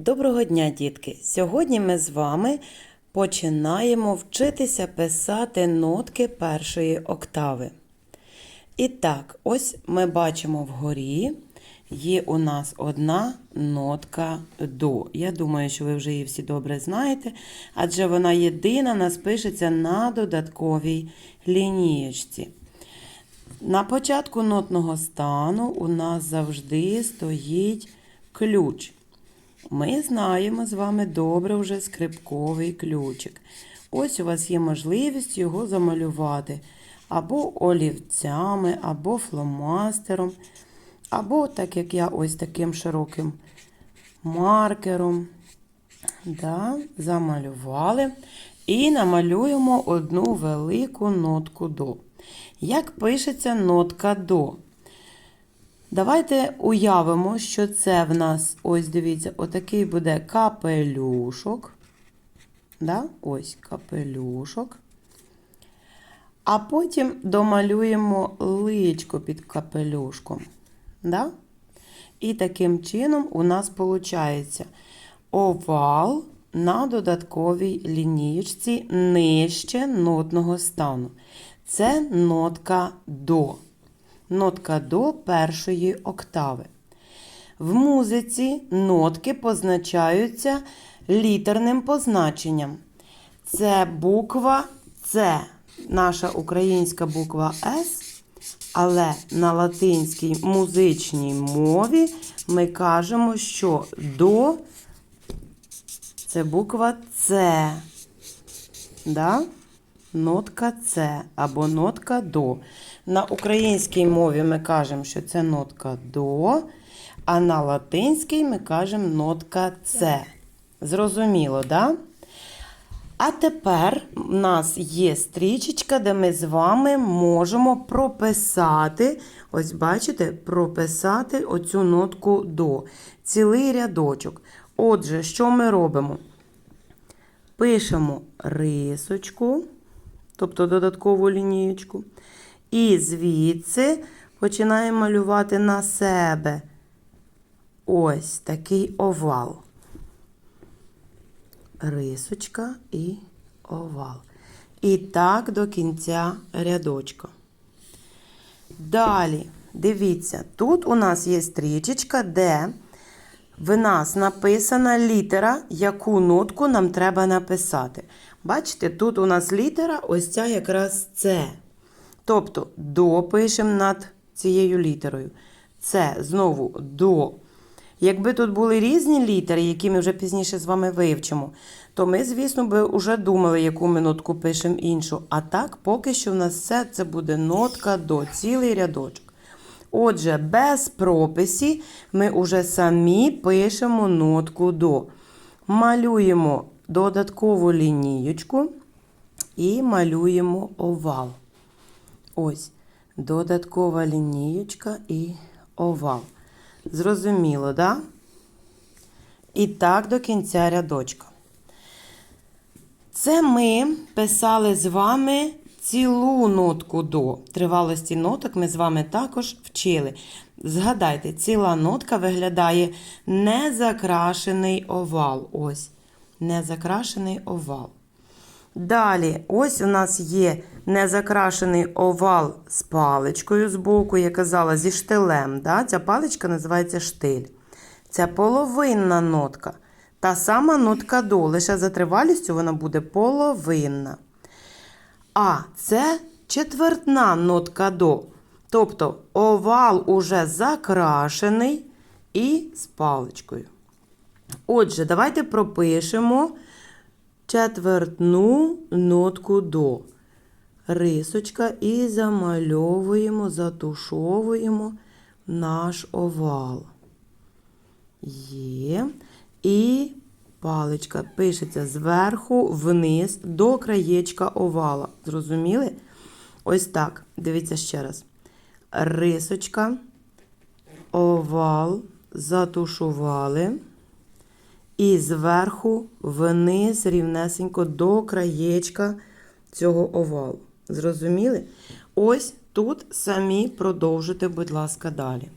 Доброго дня, дітки! Сьогодні ми з вами починаємо вчитися писати нотки першої октави. І так, ось ми бачимо вгорі є у нас одна нотка до. Я думаю, що ви вже її всі добре знаєте, адже вона єдина нас пишеться на додатковій лінієчці. На початку нотного стану у нас завжди стоїть ключ. Ми знаємо з вами добре вже скрипковий ключик. Ось у вас є можливість його замалювати або олівцями, або фломастером, або, так як я, ось таким широким маркером. Да, замалювали. І намалюємо одну велику нотку до. Як пишеться нотка до? Давайте уявимо, що це в нас, ось дивіться, отакий буде капелюшок. Да? Ось капелюшок. А потім домалюємо личко під капелюшком. Да? І таким чином у нас виходить овал на додатковій лінієчці нижче нотного стану. Це нотка до. Нотка до першої октави. В музиці нотки позначаються літерним позначенням. Це буква С, наша українська буква С, але на латинській музичній мові ми кажемо, що до це буква С. Да? Нотка С або нотка до. На українській мові ми кажемо, що це нотка до, а на латинській ми кажемо нотка С. Зрозуміло, да? А тепер у нас є стрічечка, де ми з вами можемо прописати, ось бачите, прописати оцю нотку до. Цілий рядочок. Отже, що ми робимо? Пишемо рисочку, тобто додаткову лінієчку. І звідси починаємо малювати на себе ось такий овал. Рисочка і овал. І так до кінця рядочка. Далі, дивіться, тут у нас є стрічечка, де в нас написана літера, яку нотку нам треба написати. Бачите, тут у нас літера ось ця якраз С. Тобто до пишемо над цією літерою. Це знову до. Якби тут були різні літери, які ми вже пізніше з вами вивчимо, то ми, звісно, би вже думали, яку ми нотку пишемо іншу. А так, поки що в нас все це буде нотка до, цілий рядочок. Отже, без прописі ми вже самі пишемо нотку до. Малюємо додаткову лінієчку і малюємо овал. Ось, додаткова лінієчка і овал. Зрозуміло, да? І так до кінця рядочка. Це ми писали з вами цілу нотку до. Тривалості ноток ми з вами також вчили. Згадайте, ціла нотка виглядає незакрашений овал. Ось, незакрашений овал. Далі, ось у нас є незакрашений овал з паличкою з боку, я казала, зі штилем. Да? Ця паличка називається штиль. Це половинна нотка. Та сама нотка до, лише за тривалістю вона буде половинна. А це четвертна нотка до. Тобто овал уже закрашений і з паличкою. Отже, давайте пропишемо четвертну нотку до. Рисочка і замальовуємо, затушовуємо наш овал. Є. І паличка пишеться зверху вниз до краєчка овала. Зрозуміли? Ось так. Дивіться ще раз. Рисочка, овал, затушували. І зверху вниз рівнесенько до краєчка цього овалу. Зрозуміли? Ось тут самі продовжуйте, будь ласка, далі.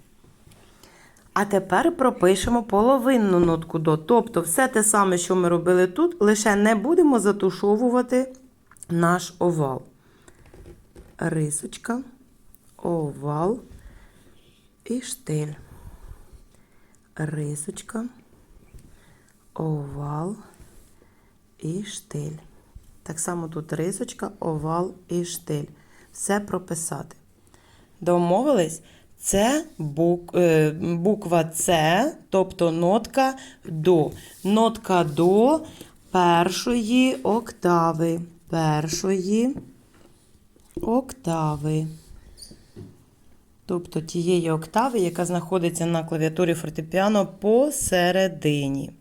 А тепер пропишемо половинну нотку до. Тобто все те саме, що ми робили тут, лише не будемо затушовувати наш овал. Рисочка, овал і штиль. Рисочка, овал і штиль. Так само тут рисочка, овал і штиль. Все прописати. Домовились? Це бук, е, буква С, тобто нотка до. Нотка до першої октави. Першої октави. Тобто тієї октави, яка знаходиться на клавіатурі фортепіано посередині.